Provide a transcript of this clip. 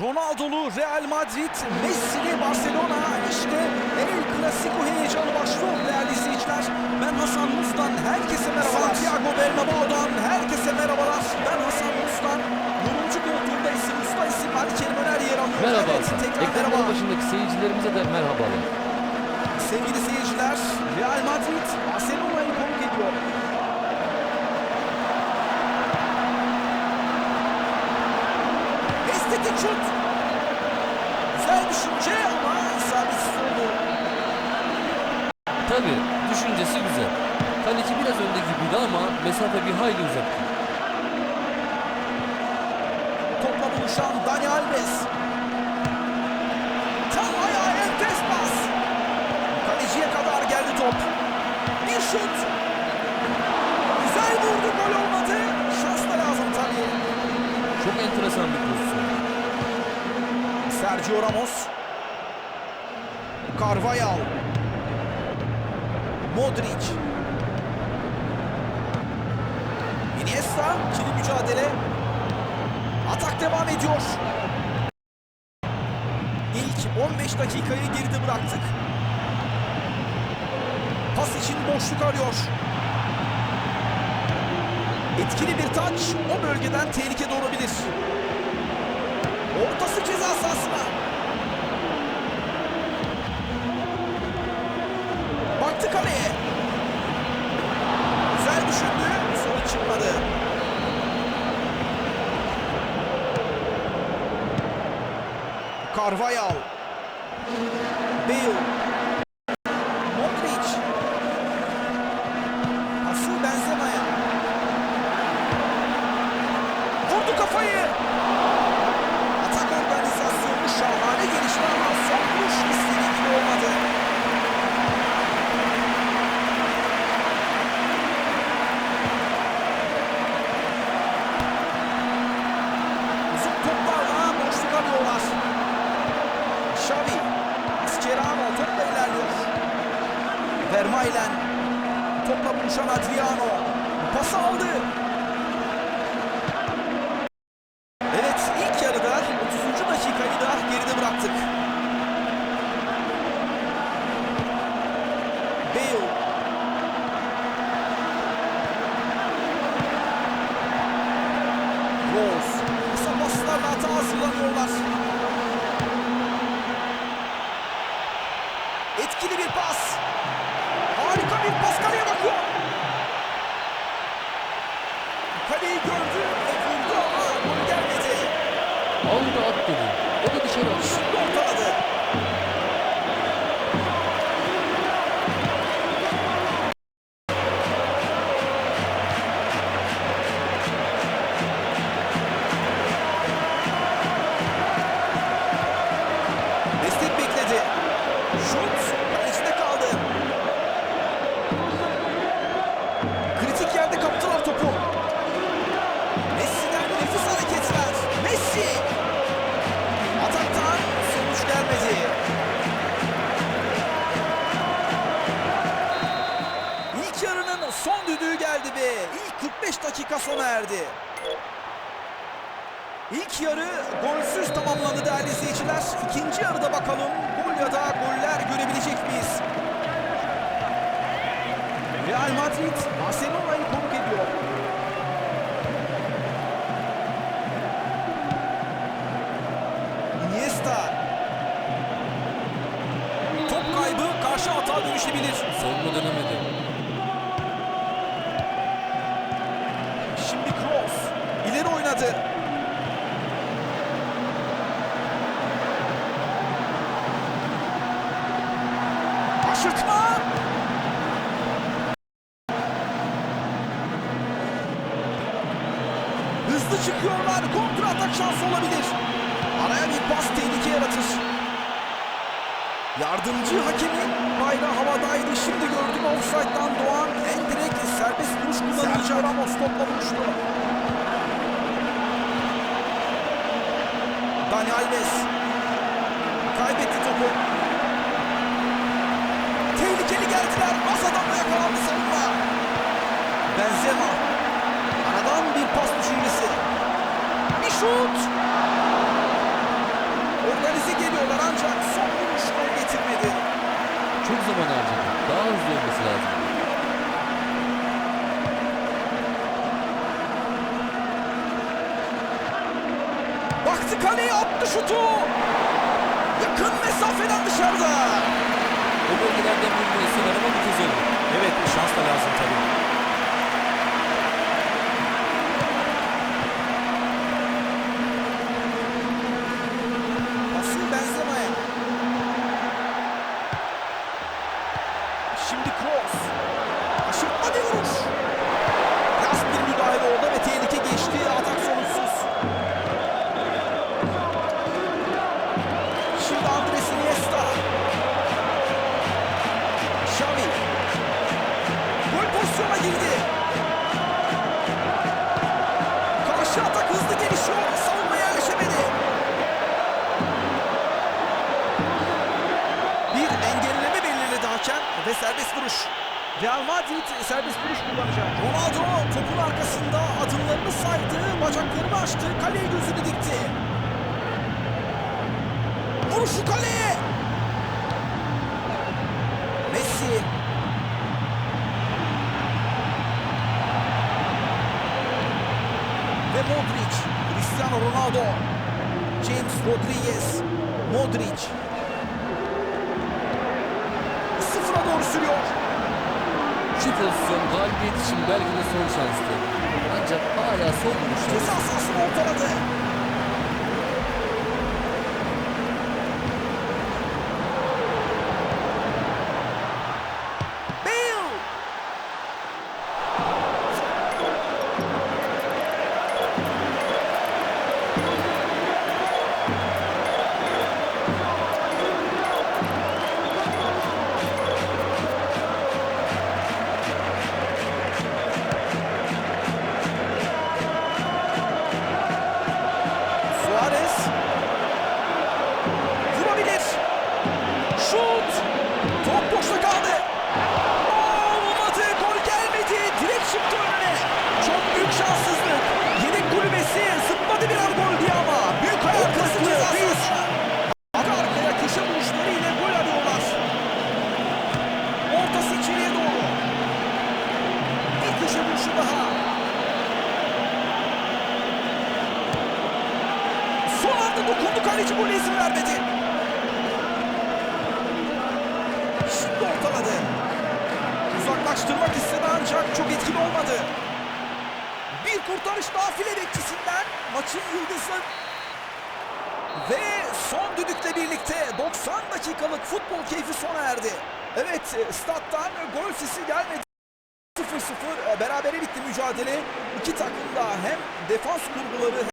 Ronaldo'lu Real Madrid, Messi'li Barcelona işte El Clasico heyecanı başlıyor değerli izleyiciler. Ben Hasan Mustan, herkese merhabalar. Santiago Bernabéu'dan herkese merhabalar. Ben Hasan Mustan, yorumcu koltuğunda isim, usta isim Ali Kerim Öner yer alıyor. Merhaba evet, Hasan. Ekranın başındaki seyircilerimize de merhabalar. Sevgili seyirciler, Real Madrid Barcelona'yı konuk ediyor. Estetik şut. Güzel düşünce ama isabetsiz oldu. Tabii düşüncesi güzel. Kaleci biraz önde gibiydi ama mesafe bir hayli uzaktı. Topla buluşan Dani Alves. Top. Bir şut. Güzel vurdu gol olmadı. Şans da lazım tabii. Çok enteresan bir pozisyon. Sergio Ramos. Carvajal. Modric. Iniesta. ikili mücadele. Atak devam ediyor. İlk 15 dakikayı geride bıraktık. Pas için boşluk arıyor. Etkili bir taç o bölgeden tehlike doğurabilir. Ortası ceza sahasına. Baktı kaleye. Güzel düşündü. Sonuç çıkmadı. Carvajal. Bale. Vermaelen topla buluşan Adriano pası aldı. Evet ilk yarıda 30. dakikayı da geride bıraktık. Bale. Rose. Kısa paslarla hata hazırlanıyorlar. Etkili bir pas. Harika bir pas kaleye bakıyor. Kaleyi gördü geldi ve ilk 45 dakika sona erdi. İlk yarı golsüz tamamlandı değerli izleyiciler. İkinci yarıda bakalım gol ya da goller görebilecek miyiz? Real Madrid Barcelona'yı konuk ediyor. Iniesta. Top kaybı karşı hata dönüşebilir. Savunma dönemedi. Oynadı. Aşırtma. Hızlı çıkıyorlar. Kontra atak şansı olabilir. Araya bir pas tehlike yaratır. Yardımcı hakemin bayrağı havadaydı. Şimdi gördüm offside'dan doğan en direkt serbest vuruş kullanılacak. Ramos topla buluştu. Dani Alves kaybetti topu. Tehlikeli geldiler. Az adamla yakalandı savunma. Benzema. Aradan bir pas düşüncesi. Bir şut. üstümüze geliyorlar ancak son vuruş gol getirmedi. Çok zaman harcadı. Daha hızlı olması lazım. Baktı kaleye attı şutu. Yakın mesafeden dışarıda. O bölgelerden vurmayı sever ama bu kez oldu. Evet şans da lazım tabii. Şimdi Andres Iniesta. Xavi. Gol pozisyona girdi. Karşı atak hızlı gelişiyor. Savunma yerleşemedi. Bir engelleme belirledi hakem ve serbest vuruş. Real Madrid serbest vuruş kullanacak. Ronaldo topun arkasında adımlarını saydı, bacaklarını açtı, kaleye gözünü dikti. Vuruşu kaleye. Messi. Ve Modric. Cristiano Ronaldo. James Rodriguez. Modric. Sıfıra doğru sürüyor. Şu pozisyon galibiyet için belki de son şanstı. Ancak hala son vuruşlar. Ceza sahasını ortaladı. Anda dokundu kaleci gole izin vermedi. Şimdi ortaladı. Uzaklaştırmak istedi ancak çok etkili olmadı. Bir kurtarış daha file bekçisinden maçın yıldızı. Ve son düdükle birlikte 90 dakikalık futbol keyfi sona erdi. Evet stat'tan gol sesi gelmedi. 0-0 berabere bitti mücadele. İki takım da hem defans kurguları